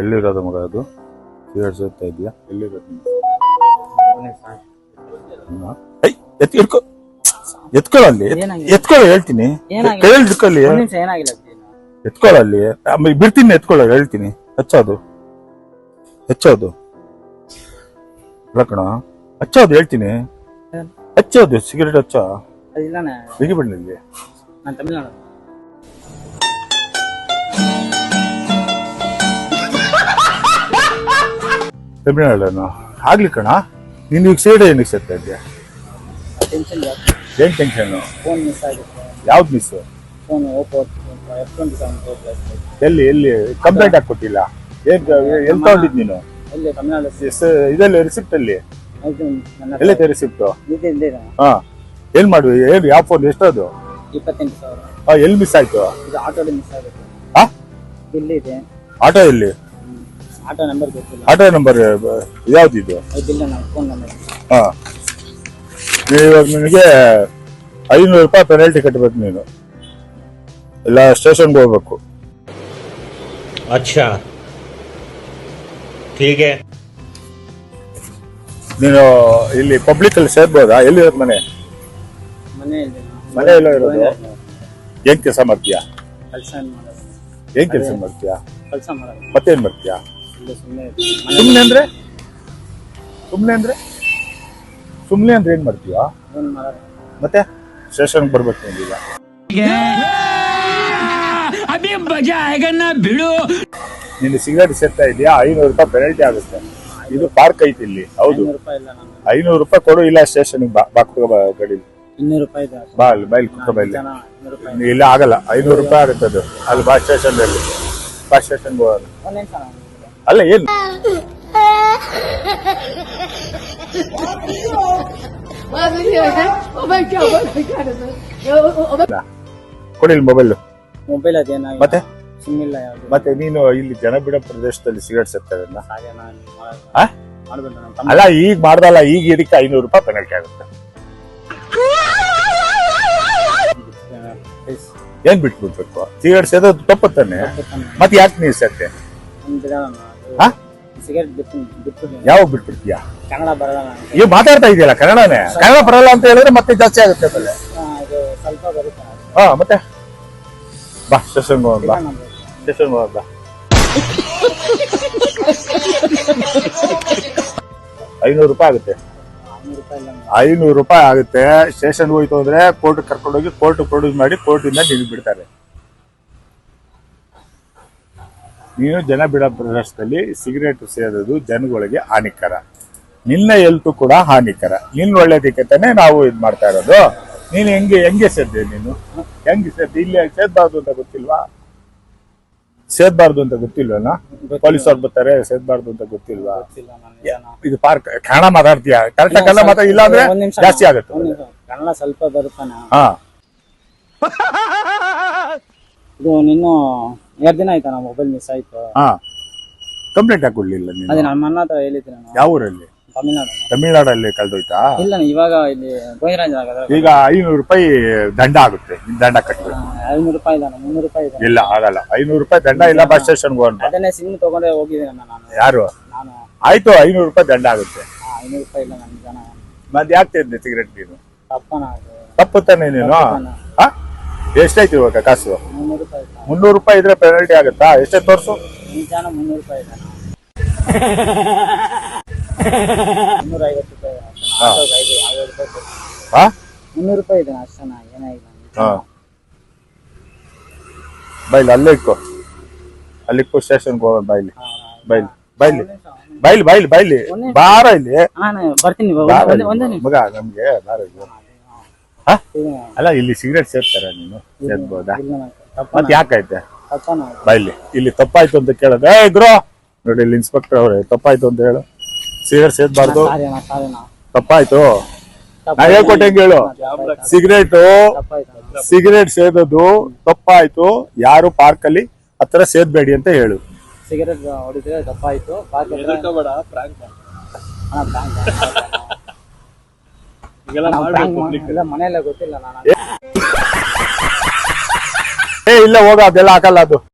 ಎಲ್ಲಿರೋದು ಮಗ ಅದು? ಸಿಗರೇಟ್ ಸೇರ್ತಾ ಇದೆಯಾ ಎಲ್ಲಿರೋದು? ಎತ್ಕೊ ಎತ್ಕೊಳ್ಳಿ ಎತ್ಕೊಳ್ಳಿ ಹಿಡ್ಕೊ ಹೇಳ್ತೀನಿ. ಹೇಳ್ಕೊಳ್ಳಿ ಎತ್ಕೊಳ್ಳಲ್ಲಿ ಆಮೇಲೆ ಬಿಡ್ತೀನಿ ಎತ್ಕೊಳ್ಳಿ ಹೇಳ್ತೀನಿ. ಹಚ್ಚೋದು. ಹಚ್ಚೋದು. ಲಕ್ಕಣ ಕಣ. ಹಚ್ಚೋದು ಹೇಳ್ತೀನಿ? ಹಚ್ಚೋದು ಸಿಗರೇಟ್ ಹಚ್ಚೋ. ಬಿಗಿ ಬಿಗಿಬಿಡ್ಲಿ ತಮಿಳ್ನಾಡನ್ನು ಆಗ್ಲಿ ಕಣ ನೀನು ಈಗ ಸಿಗರೇಟ್ ಏನಕ್ಕೆ ಸೇರ್ತಾ ಇದೆಯಾ ಟೆನ್ಷನ್ ಟೆನ್ಷನ್ನು ಏನ್ ಟೆನ್ಷನ್ ಫೋನ್ ಮಿಸ್ ಆಗುತ್ತೆ. ಯಾವ್ದು miss phone Oppo F twenty seven pro ಎಲ್ಲಿ ಎಲ್ಲಿ? ಕಂಪ್ಲೇಂಟ್ ಹಾಕೊಟ್ಟಿಲ್ಲ ಏನ್ ಎಲ್ಲಿ ತಗೊಂಡಿದ್ದು ನೀನು? ಎಲ್ಲಿ? ತಮಿಳ್ನಾಡು ಎಸ್- ಇದೆಲ್ಲ ರಿಸಿಪ್ಟ್ ಅಲ್ಲಿ? ಇದು ನನ್ನ ಎಲ್ಲೈತೆ ರಿಸಿಪ್ಟ್ ಹಾ. ಏನ್ ಮಾಡುವ ಏನು ಯಾವ ಫೋನ್ ಎಷ್ಟದು ಅದು? ಸಾವಿರ. ಹಾ ಎಲ್ಲಿ ಮಿಸ್ ಆಯ್ತು? ಇದು ಮಿಸ್ ಆಗುತ್ತೆ. ಹಾ? ಬಿಲ್ ಇದೆ. ಆಟೋ ಎಲ್ಲಿ? ಆಟೋ ನಂಬರ್ ಯಾವ್ದು ಇದು ನಂಬರ್ ಇವಾಗ ನಿಮಗೆ ಐನೂರು ರೂಪಾಯಿ ಪೆನಾಲ್ಟಿ ಕಟ್ಟಬೇಕು ನೀನು. ಇಲ್ಲ ಸ್ಟೇಷನ್ಗೆ ಹೋಗ್ಬೇಕು. ಅಚ್ಚಾ. ಹೀಗೆ. ನೀನು ಇಲ್ಲಿ ಪಬ್ಲಿಕ್ ಅಲ್ಲಿ ಸೇರ್ಬೋದಾ? ಎಲ್ಲಿರೋದು ಮನೆ? ಮನೆ ಮನೆ ಎಲ್ಲ ಇರೋದು? ಏನ್ ಕೆಲಸ ಮಾಡ್ತೀಯಾ? ಕೆಲಸ ಏನ್ ಕೆಲಸ ಮಾಡ್ತೀಯಾ? ಮತ್ತೇನ್ ಮಾಡ್ತೀಯಾ? ಇಲ್ಲಿ ಸುಮ್ಮನೆ ಸುಮ್ನೆ ಅಂದ್ರೆ? ಸುಮ್ನೆ ಅಂದ್ರೆ? ಸುಮ್ನೆ ಅಂದ್ರೆ ಏನ್ ಮಾಡ್ತೀಯಾ? ಮತ್ತೆ ಸ್ಟೇಷನ್ಗೆ ಬರ್ಬೇಕು ಬಿಡು. ನೀನು ಸಿಗರೇಟ್ ಸೇರ್ತಾ ಇದೆಯಾ ಐನೂರು ರೂಪಾಯಿ ಪೆನಲ್ಟಿ ಆಗುತ್ತೆ. ಇದು ಪಾರ್ಕ್ ಐತಿ ಇಲ್ಲಿ. ಹೌದು. ಐನೂರು ರೂಪಾಯಿ ಕೊಡು ಇಲ್ಲ ಸ್ಟೇಷನ್ ಬಾ ಬಾ ಕುತ್ಕೋ ಬಾ ಗಾಡಿ ಅಲ್ಲಿ ಬೈಲ್ ಕುತ್ಕೋ ಬಾ ಇಲ್ಲಿ ಆಗಲ್ಲ. ಐನೂರು ರೂಪಾಯಿ ಆಗುತ್ತೆ ಅದು. ಅಲ್ಲಿ ಬಾ ಸ್ಟೇಷನ್ ಅಲ್ಲಿ ಬಾ ಸ್ಟೇಷನ್ಗೆ ನಾನು ಅಲ್ಲ ಏನು? ಕೊಡಿ ಮೊಬೈಲ್ ಮೊಬೈಲ್ ಅದೇನಾಗ ಮತ್ತೆ? ಸಿಮ್ ಇಲ್ಲ ಯಾವುದು. ಮತ್ತೆ ನೀನು ಇಲ್ಲಿ ಜನಬಿಡ ಪ್ರದೇಶದಲ್ಲಿ ಸಿಗರೇಟ್ ಸೇರ್ತಾರೆ ಹಾಗೆ ನಾನು ಆ? ಮಾಡ್ಬೇಕು ನನ್ನ ತಮ್ಮ ಅಲ್ಲ ಈಗ ಮಾಡ್ದಲ್ಲ ಈಗ ಇದಕ್ಕೆ ಐನೂರು ರೂಪಾಯಿ ಪೆನಾಲ್ಟಿ ಆಗುತ್ತೆ. ಪ್ಲೀಸ್ ಏನ್ ಬಿಟ್ಬಿಡ್ಬೇಕು? ಸಿಗರೇಟ್ ಸೇದೋದು ತಪ್ಪತ್ತಾನೆ ತಾನೆ? ಮತ್ತೆ ಯಾಕೆ ನೀರ್ ಸೇರ್ತೆ ಯಾವಾಗ ಬಿಟ್ಬಿಡ್ತೀಯಾ? ಕನ್ನಡ ಬರಲ್ಲ ಮಾತಾಡ್ತಾ ಇದೆಯಲ್ಲ ಕನ್ನಡನೇ? ಕನ್ನಡ ಬರಲ್ಲ ಅಂತ ಹೇಳಿದ್ರೆ ಮತ್ತೆ ಜಾಸ್ತಿ ಆಗುತ್ತೆ ಆಮೇಲೆ ಸ್ವಲ್ಪ ಬರುತ್ತೆ. ಹಾ ಮತ್ತೆ? ಬಾ ಸ್ಟೇಷನ್ ಬಾ. ಸ್ಟೇಷನ್ ಬಾ. ಐನೂರು ರೂಪಾಯಿ ಆಗುತ್ತೆ. ಐನೂರು ರೂಪಾಯಿ ಆಗುತ್ತೆ. ಸ್ಟೇಷನ್ ಹೋಯ್ತು ಅಂದ್ರೆ ಕೋರ್ಟ್ ಕರ್ಕೊಂಡೋಗಿ ಕೋರ್ಟ್ ಪ್ರೊಡ್ಯೂಸ್ ಮಾಡಿ ಕೋರ್ಟಿಂದ ಇಂದ ಬಿಡ್ತಾರೆ ನೀನು ಜನ ಬಿಡೋ ಪ್ರದೇಶದಲ್ಲಿ ಸಿಗರೇಟ್ ಸೇದೋದು ಜನಗಳಿಗೆ ಹಾನಿಕರ. ನಿನ್ನ ಎಲ್ತು ಕೂಡ ಹಾನಿಕರ. ನಿನ್ನ ಒಳ್ಳೇದಕ್ಕೆ ತಾನೇ ನಾವು ಇದು ಮಾಡ್ತಾ ಇರೋದು. ನೀನು ಹೆಂಗೆ ಹೆಂಗೆ ಸೇದ್ದೆ ನೀನು? ಹೆಂಗೆ ಸೇದ್ದೆ? ಇಲ್ಲಿ ಸೇದ್ಬಾರ್ದು ಅಂತ ಗೊತ್ತಿಲ್ವಾ? ಸೇದ್ಬಾರ್ದು ಅಂತ ಗೊತ್ತಿಲ್ವನ ಪೊಲೀಸ್ ಅವ್ರು ಬರ್ತಾರೆ ಸೇದ್ಬಾರ್ದು ಅಂತ ಗೊತ್ತಿಲ್ವಾ? ಗೊತ್ತಿಲ್ಲ ಇದು ಪಾರ್ಕ್ ಕನ್ನಡ ಮಾತಾಡ್ತೀಯ ಕರೆಕ್ಟ್ ಕನ್ನಡ ಮಾತಾಡ ಇಲ್ಲ ಅಂದ್ರೆ ಜಾಸ್ತಿ ಆಗುತ್ತೆ. ಕನ್ನಡ ಸ್ವಲ್ಪ ಬರುತ್ತಾನ. ಹಾ. ಇದು ನಿನ್ನ ಎರಡು ದಿನ ಆಯ್ತಾ ಮೊಬೈಲ್ ಮಿಸ್ ಆಯ್ತು. ಹಾ. ಕಂಪ್ಲೇಂಟ್ ಹಾಕೊಡ್ಲಿಲ್ಲ ನೀನು? ಅದೇ ನಮ್ಮ ಅಣ್ಣ ಹತ್ರ ಹೇಳಿದ್ದೆ ನಾನು. ಯಾವ ಊರಲ್ಲಿ? ತಮಿಳ್ನಾಡು. ತಮಿಳ್ನಾಡಲ್ಲಿ ಕಳೆದೋಯ್ತಾ? ಇಲ್ಲ ನಾನು ಇವಾಗ ಇಲ್ಲಿ ಗೋವಿಂದರಾಜ ನಗರ ಈಗ ಐನೂರು ರೂಪಾಯಿ ದಂಡ ಆಗುತ್ತೆ ನೀನ್ ದಂಡ ಕಟ್ಟಬೇಕು ಐನೂರು ರೂಪಾಯಿ ಇಲ್ಲ ಮುನ್ನೂರು ರೂಪಾಯಿ ಇದೆ. ಇಲ್ಲ ಆಗಲ್ಲ. ಐನೂರು ರೂಪಾಯಿ ದಂಡ ಇಲ್ಲ ಬಸ್ ಸ್ಟೇಷನ್ಗೆ ಹೋಗೋಣ ಅದನ್ನೇ ಸಿಮ್ ತಗೊಂಡೆ ಹೋಗಿದ್ದೀನಿ ನಾನು. ಯಾರು? ನಾನು. ಆಯ್ತು ಐನೂರು ರೂಪಾಯಿ ದಂಡ ಆಗುತ್ತೆ. ಆ, ಐನೂರು ರೂಪಾಯಿ ಇಲ್ಲ ನನ್ಗೆ ಜನ. ಮತ್ತೆ ಯಾಕೆ ತಿಂದೆ ಸಿಗರೇಟ್ ನೀನು? ತಪ್ಪನ ಅದು. ತಪ್ಪು ತಾನೆ ನೀನು? ಹಾ? ಎಷ್ಟಾಯ್ತು ಇವಾಗ ಕಾಸು? ಮುನ್ನೂರು ರೂಪಾಯಿ ಮುನ್ನೂರು ರೂಪಾಯಿ ಇದ್ರೆ ಪೆನಾಲ್ಟಿ ಆಗುತ್ತಾ? ಎಷ್ಟೇ ತೋರ್ಸು? ಈ ಮುನ್ನೂರು ರೂಪಾಯಿ. ಇದೆ ಮುನ್ನೂರ ಐವತ್ತು ರೂಪಾಯಿ ಹಾ. ಆಟೋಗೆ ಐದು ಐವತ್ತು ರೂಪಾಯಿ ಕೊಡ್ತೀನಿ. ಹಾ? ಮುನ್ನೂರು ರೂಪಾಯಿ ಇದೆ ಅಷ್ಟೇ ಏನಾಗಿಲ್ಲ ಹಾ. ಬೈಲ್ ಅಲ್ಲೇ ಇಕ್ಕೋ ಅಲ್ಲಿ ಇಕ್ಕೋ ಸ್ಟೇಷನ್ಗೆ ಹೋಗೋಣ ಬೈಲಿ. ಬೈಲಿ. ಬೈಲಿ. ಬೈಲಿ ಬೈಲಿ ಬೈಲಿ. ಬಾರ ಇಲ್ಲಿ. ಹಾ ಬರ್ತೀನಿ ಬಾರ ಇಲ್ಲಿ. ಒಂದೇ ನಿಮಿಷ. ಮಗ ನಮ್ಗೆ ಬಾರ ಇಲ್ಲಿ. ಹಾ? ಅಲ್ಲ ಇಲ್ಲಿ ಸಿಗರೇಟ್ ಸೇರ್ತಾರ ನೀನು? ಸೇರ್ಬೋದಾ? ಮತ್ತೆ ಯಾಕೈತೆ ಇಲ್ಲಿ ಬೈಲಿ ಇಲ್ಲಿ ತಪ್ಪಾಯ್ತು ಅಂತ ಕೇಳದ. ಇದ್ರು ಗ್ರೋ! ನೋಡಿ ಇಲ್ಲಿ ಇನ್ಸ್ಪೆಕ್ಟರ್ ಅವ್ರೆ ತಪ್ಪಾಯ್ತು ಅಂತ ಹೇಳು. ಸಿಗರೇಟ್ ಸೇರ್ಬಾರ್ದು. ತಪ್ಪಾಯ್ತು. ನಾ ಹೇಳ್ಕೊಟ್ಟಂಗೆ ಹೇಳು. ಸಿಗರೇಟು ಸಿಗರೇಟ್ ಸೇದೋದು ತಪ್ಪಾಯ್ತು. ಯಾರು ಪಾರ್ಕ್ ಅಲ್ಲಿ ಹತ್ರ ಸೇದ್ಬೇಡಿ ಅಂತ ಹೇಳು. ಸಿಗರೇಟ್ ಹೊಡಿದ್ರೆ ತಪ್ಪಾಯ್ತು. ಪಾರ್ಕ್ ಮನೆಯಲ್ಲ ಗೊತ್ತಿಲ್ಲ ನಾನು. ಏ ಇಲ್ಲ ಹೋಗ ಅದೆಲ್ಲ ಹಾಕಲ್ಲ ಅದು.